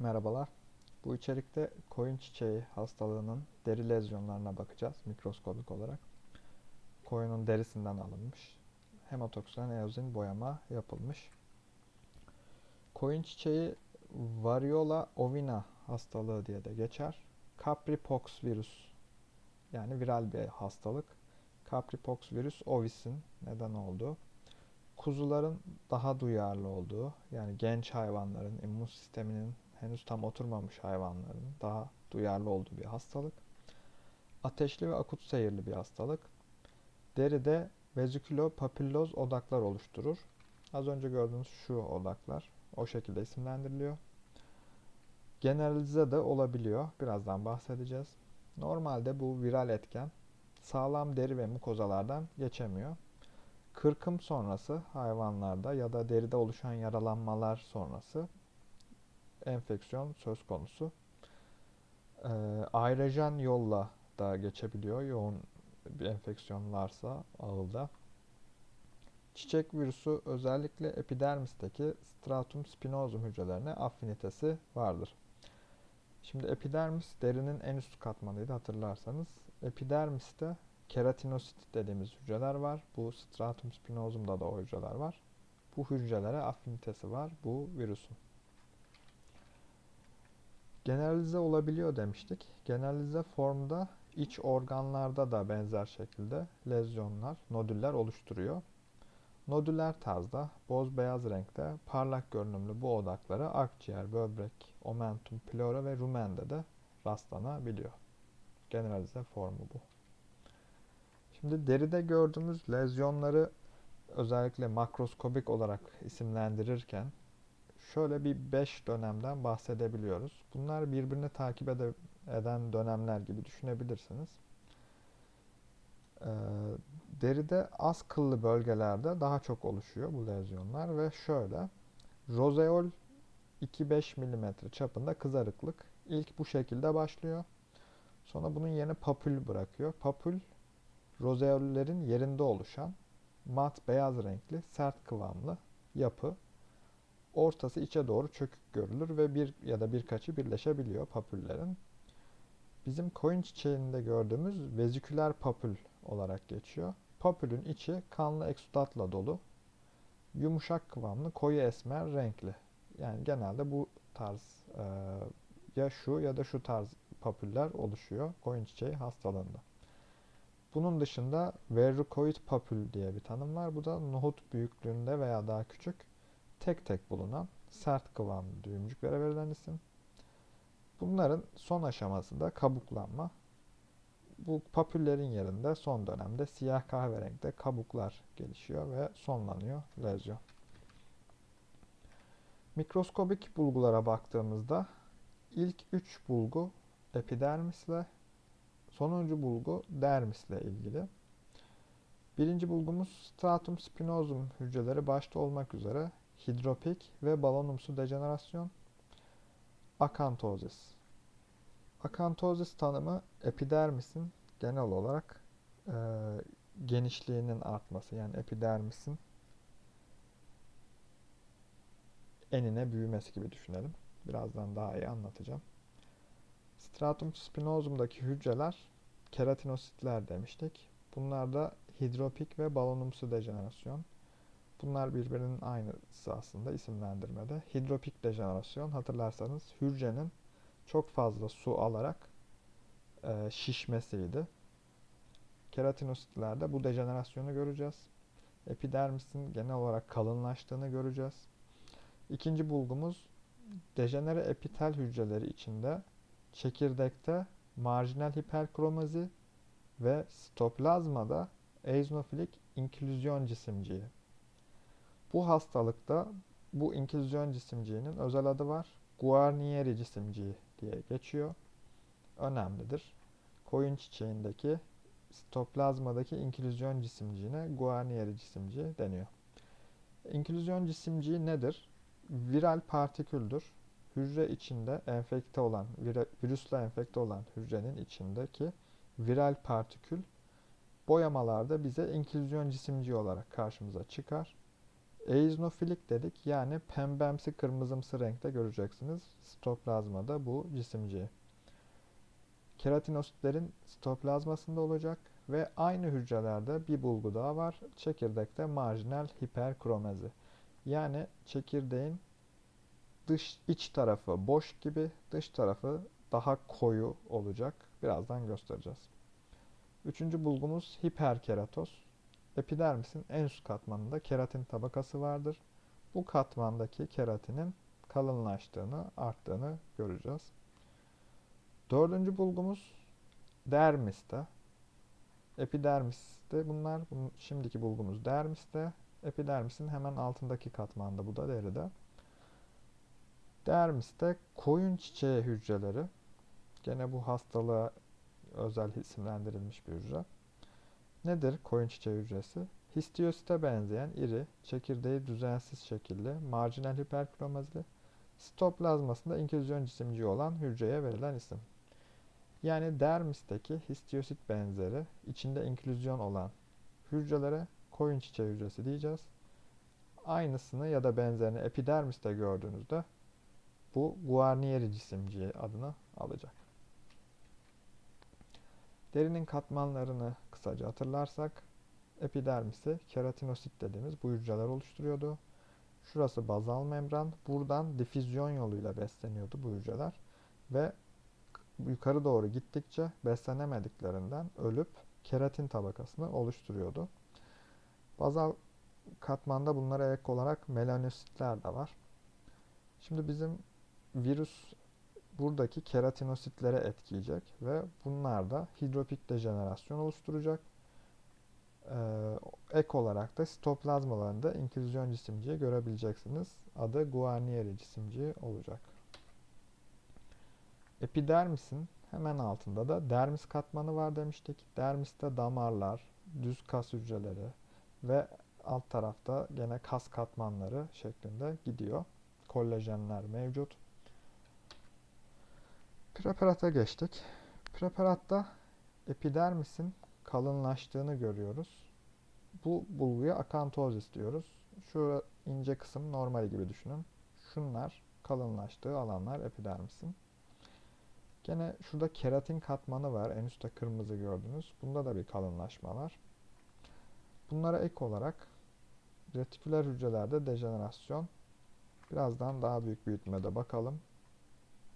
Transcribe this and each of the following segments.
Merhabalar. Bu içerikte koyun çiçeği hastalığının deri lezyonlarına bakacağız mikroskobik olarak. Koyunun derisinden alınmış. Hematoksin eozin boyama yapılmış. Koyun çiçeği variola ovina hastalığı diye de geçer. Capripox virüs yani viral bir hastalık. Capripox virüs ovis'in neden olduğu. Kuzuların daha duyarlı olduğu yani genç hayvanların immün sisteminin henüz tam oturmamış hayvanların daha duyarlı olduğu bir hastalık. Ateşli ve akut seyirli bir hastalık. Deride vezikülopapilloz odaklar oluşturur. Az önce gördüğünüz şu odaklar o şekilde isimlendiriliyor. Generalize de olabiliyor. Birazdan bahsedeceğiz. Normalde bu viral etken sağlam deri ve mukozalardan geçemiyor. Kırkım sonrası hayvanlarda ya da deride oluşan yaralanmalar sonrası enfeksiyon söz konusu. E, aerojen yolla da geçebiliyor yoğun bir enfeksiyon varsa ağılda. Çiçek virüsü özellikle epidermisteki stratum spinosum hücrelerine afinitesi vardır. Şimdi epidermis derinin en üst katmanıydı hatırlarsanız. Epidermiste keratinosit dediğimiz hücreler var. Bu stratum spinosum'da da o hücreler var. Bu hücrelere afinitesi var bu virüsün. Generalize olabiliyor demiştik. Generalize formda iç organlarda da benzer şekilde lezyonlar, nodüller oluşturuyor. Nodüler tarzda boz beyaz renkte parlak görünümlü bu odaklara akciğer, böbrek, omentum, pleura ve rumende de rastlanabiliyor. Generalize formu bu. Şimdi deride gördüğümüz lezyonları özellikle makroskobik olarak isimlendirirken şöyle bir 5 dönemden bahsedebiliyoruz. Bunlar birbirini takip ede, eden dönemler gibi düşünebilirsiniz. Ee, deride az kıllı bölgelerde daha çok oluşuyor bu lezyonlar ve şöyle rozeol 2-5 mm çapında kızarıklık ilk bu şekilde başlıyor. Sonra bunun yerine papül bırakıyor. Papül rozeollerin yerinde oluşan mat beyaz renkli sert kıvamlı yapı ortası içe doğru çökük görülür ve bir ya da birkaçı birleşebiliyor papüllerin. Bizim koyun çiçeğinde gördüğümüz veziküler papül olarak geçiyor. Papülün içi kanlı eksudatla dolu. Yumuşak kıvamlı, koyu esmer renkli. Yani genelde bu tarz e, ya şu ya da şu tarz papüller oluşuyor koyun çiçeği hastalığında. Bunun dışında verrucoid papül diye bir tanım var. Bu da nohut büyüklüğünde veya daha küçük tek tek bulunan sert kıvamlı düğümcüklere verilen isim. Bunların son aşaması da kabuklanma. Bu papüllerin yerinde son dönemde siyah kahverengi'de kabuklar gelişiyor ve sonlanıyor lezyon. Mikroskobik bulgulara baktığımızda ilk üç bulgu epidermisle, sonuncu bulgu dermisle ilgili. Birinci bulgumuz stratum spinosum hücreleri başta olmak üzere hidropik ve balonumsu dejenerasyon, akantozis. Akantozis tanımı epidermisin genel olarak e, genişliğinin artması yani epidermisin enine büyümesi gibi düşünelim. Birazdan daha iyi anlatacağım. Stratum spinosum'daki hücreler keratinositler demiştik. Bunlar da hidropik ve balonumsu dejenerasyon. Bunlar birbirinin aynısı aslında isimlendirmede. Hidropik dejenerasyon hatırlarsanız hücrenin çok fazla su alarak e, şişmesiydi. Keratinositlerde bu dejenerasyonu göreceğiz. Epidermisin genel olarak kalınlaştığını göreceğiz. İkinci bulgumuz dejenere epitel hücreleri içinde çekirdekte marjinal hiperkromazi ve sitoplazmada eozinofilik inklüzyon cisimciği bu hastalıkta bu inkizyon cisimciğinin özel adı var. Guarnieri cisimciği diye geçiyor. Önemlidir. Koyun çiçeğindeki sitoplazmadaki inkülüzyon cisimciğine Guarnieri cisimciği deniyor. İnkülüzyon cisimciği nedir? Viral partiküldür. Hücre içinde enfekte olan, virüsle enfekte olan hücrenin içindeki viral partikül boyamalarda bize inkülüzyon cisimciği olarak karşımıza çıkar Eozinofilik dedik. Yani pembemsi kırmızımsı renkte göreceksiniz. Sitoplazmada bu cisimciği. Keratinositlerin sitoplazmasında olacak ve aynı hücrelerde bir bulgu daha var. Çekirdekte marjinal hiperkromezi. Yani çekirdeğin dış iç tarafı boş gibi, dış tarafı daha koyu olacak. Birazdan göstereceğiz. Üçüncü bulgumuz hiperkeratoz. Epidermisin en üst katmanında keratin tabakası vardır. Bu katmandaki keratinin kalınlaştığını, arttığını göreceğiz. Dördüncü bulgumuz dermiste. Epidermiste bunlar. Şimdiki bulgumuz dermiste. Epidermisin hemen altındaki katmanda bu da deride. Dermiste koyun çiçeği hücreleri. Gene bu hastalığa özel isimlendirilmiş bir hücre. Nedir koyun çiçeği hücresi? Histiyosite benzeyen iri, çekirdeği düzensiz şekilli, marjinal hiperkromazili, sitoplazmasında inkülüzyon cisimciği olan hücreye verilen isim. Yani dermisteki histiyosit benzeri, içinde inkülüzyon olan hücrelere koyun çiçeği hücresi diyeceğiz. Aynısını ya da benzerini epidermiste gördüğünüzde bu Guarnieri cisimciği adını alacak. Derinin katmanlarını kısaca hatırlarsak epidermisi keratinosit dediğimiz bu hücreler oluşturuyordu. Şurası bazal membran. Buradan difüzyon yoluyla besleniyordu bu hücreler. Ve yukarı doğru gittikçe beslenemediklerinden ölüp keratin tabakasını oluşturuyordu. Bazal katmanda bunlara ek olarak melanositler de var. Şimdi bizim virüs buradaki keratinositlere etkileyecek ve bunlar da hidropik dejenerasyon oluşturacak. Ee, ek olarak da sitoplazmalarında inkülüzyon cisimciği görebileceksiniz. Adı Guarnieri cisimciği olacak. Epidermisin hemen altında da dermis katmanı var demiştik. Dermiste damarlar, düz kas hücreleri ve alt tarafta gene kas katmanları şeklinde gidiyor. Kollajenler mevcut. Preparata geçtik. Preparatta epidermisin kalınlaştığını görüyoruz. Bu bulguya akantozis diyoruz. Şu ince kısım normal gibi düşünün. Şunlar kalınlaştığı alanlar epidermisin. Gene şurada keratin katmanı var. En üstte kırmızı gördünüz. Bunda da bir kalınlaşma var. Bunlara ek olarak retiküler hücrelerde dejenerasyon. Birazdan daha büyük büyütmede bakalım.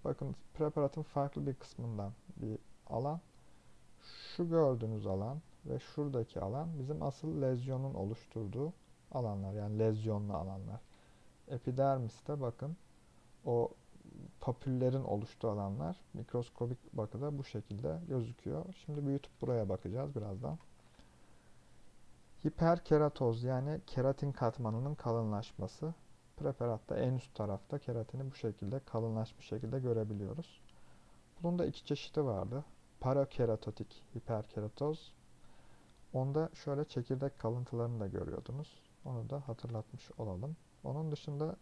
Bakın preparatın farklı bir kısmından bir alan. Şu gördüğünüz alan ve şuradaki alan bizim asıl lezyonun oluşturduğu alanlar. Yani lezyonlu alanlar. Epidermiste bakın o papüllerin oluştuğu alanlar mikroskobik bakıda bu şekilde gözüküyor. Şimdi büyütüp buraya bakacağız birazdan. Hiperkeratoz yani keratin katmanının kalınlaşması. Preparatta en üst tarafta keratini bu şekilde kalınlaşmış şekilde görebiliyoruz. Bunun da iki çeşidi vardı. Parakeratotik hiperkeratoz. Onda şöyle çekirdek kalıntılarını da görüyordunuz. Onu da hatırlatmış olalım. Onun dışında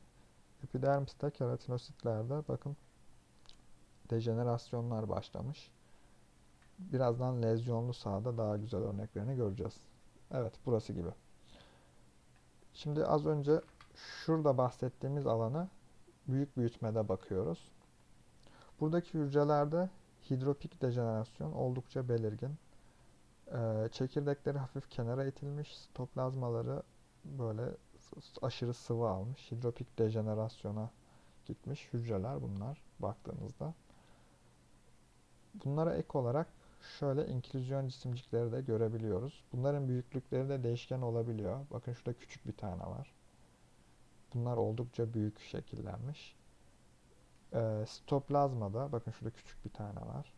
epidermiste keratinositlerde bakın dejenerasyonlar başlamış. Birazdan lezyonlu sahada daha güzel örneklerini göreceğiz. Evet burası gibi. Şimdi az önce şurada bahsettiğimiz alanı büyük büyütmede bakıyoruz. Buradaki hücrelerde hidropik dejenerasyon oldukça belirgin. Ee, çekirdekleri hafif kenara itilmiş, sitoplazmaları böyle aşırı sıvı almış. Hidropik dejenerasyona gitmiş hücreler bunlar baktığınızda. Bunlara ek olarak şöyle inkülüzyon cisimcikleri de görebiliyoruz. Bunların büyüklükleri de değişken olabiliyor. Bakın şurada küçük bir tane var. Bunlar oldukça büyük şekillenmiş. E, sitoplazmada, bakın şurada küçük bir tane var.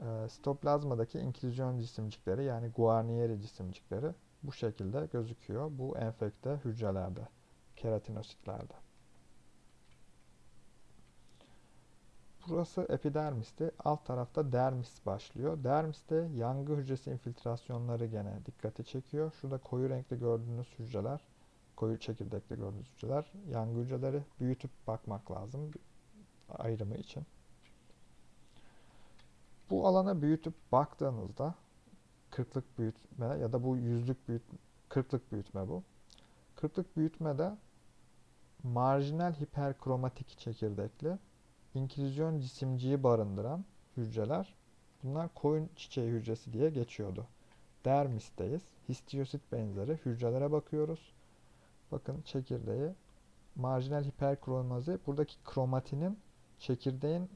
E, sitoplazmadaki inkülüzyon cisimcikleri yani Guarnieri cisimcikleri bu şekilde gözüküyor. Bu enfekte hücrelerde, keratinositlerde. Burası epidermisti. Alt tarafta dermis başlıyor. Dermiste yangı hücresi infiltrasyonları gene dikkati çekiyor. Şurada koyu renkli gördüğünüz hücreler koyu çekirdekli gördüğünüz hücreler. Yangı hücreleri büyütüp bakmak lazım ayrımı için. Bu alana büyütüp baktığınızda kırklık büyütme ya da bu yüzlük büyüt, kırklık büyütme bu. Kırklık büyütmede marjinal hiperkromatik çekirdekli inkülüzyon cisimciği barındıran hücreler bunlar koyun çiçeği hücresi diye geçiyordu. Dermisteyiz. Histiyosit benzeri hücrelere bakıyoruz. Bakın çekirdeği marjinal hiperkromazi buradaki kromatinin çekirdeğin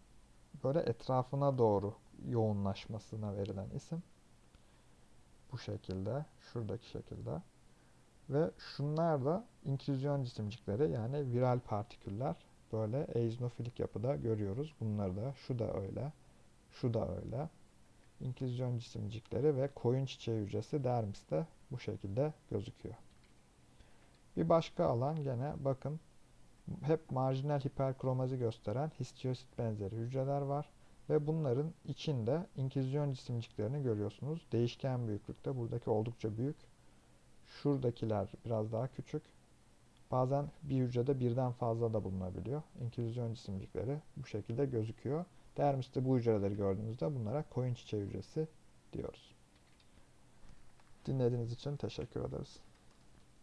böyle etrafına doğru yoğunlaşmasına verilen isim. Bu şekilde, şuradaki şekilde. Ve şunlar da inkülüzyon cisimcikleri yani viral partiküller böyle eozinofilik yapıda görüyoruz. Bunları da şu da öyle, şu da öyle. İnkülüzyon cisimcikleri ve koyun çiçeği hücresi dermiste bu şekilde gözüküyor. Bir başka alan gene bakın hep marjinal hiperkromazi gösteren histiyosit benzeri hücreler var. Ve bunların içinde inkizyon cisimciklerini görüyorsunuz. Değişken büyüklükte. Buradaki oldukça büyük. Şuradakiler biraz daha küçük. Bazen bir hücrede birden fazla da bulunabiliyor. İnkizyon cisimcikleri bu şekilde gözüküyor. Dermiste bu hücreleri gördüğünüzde bunlara koyun çiçeği hücresi diyoruz. Dinlediğiniz için teşekkür ederiz.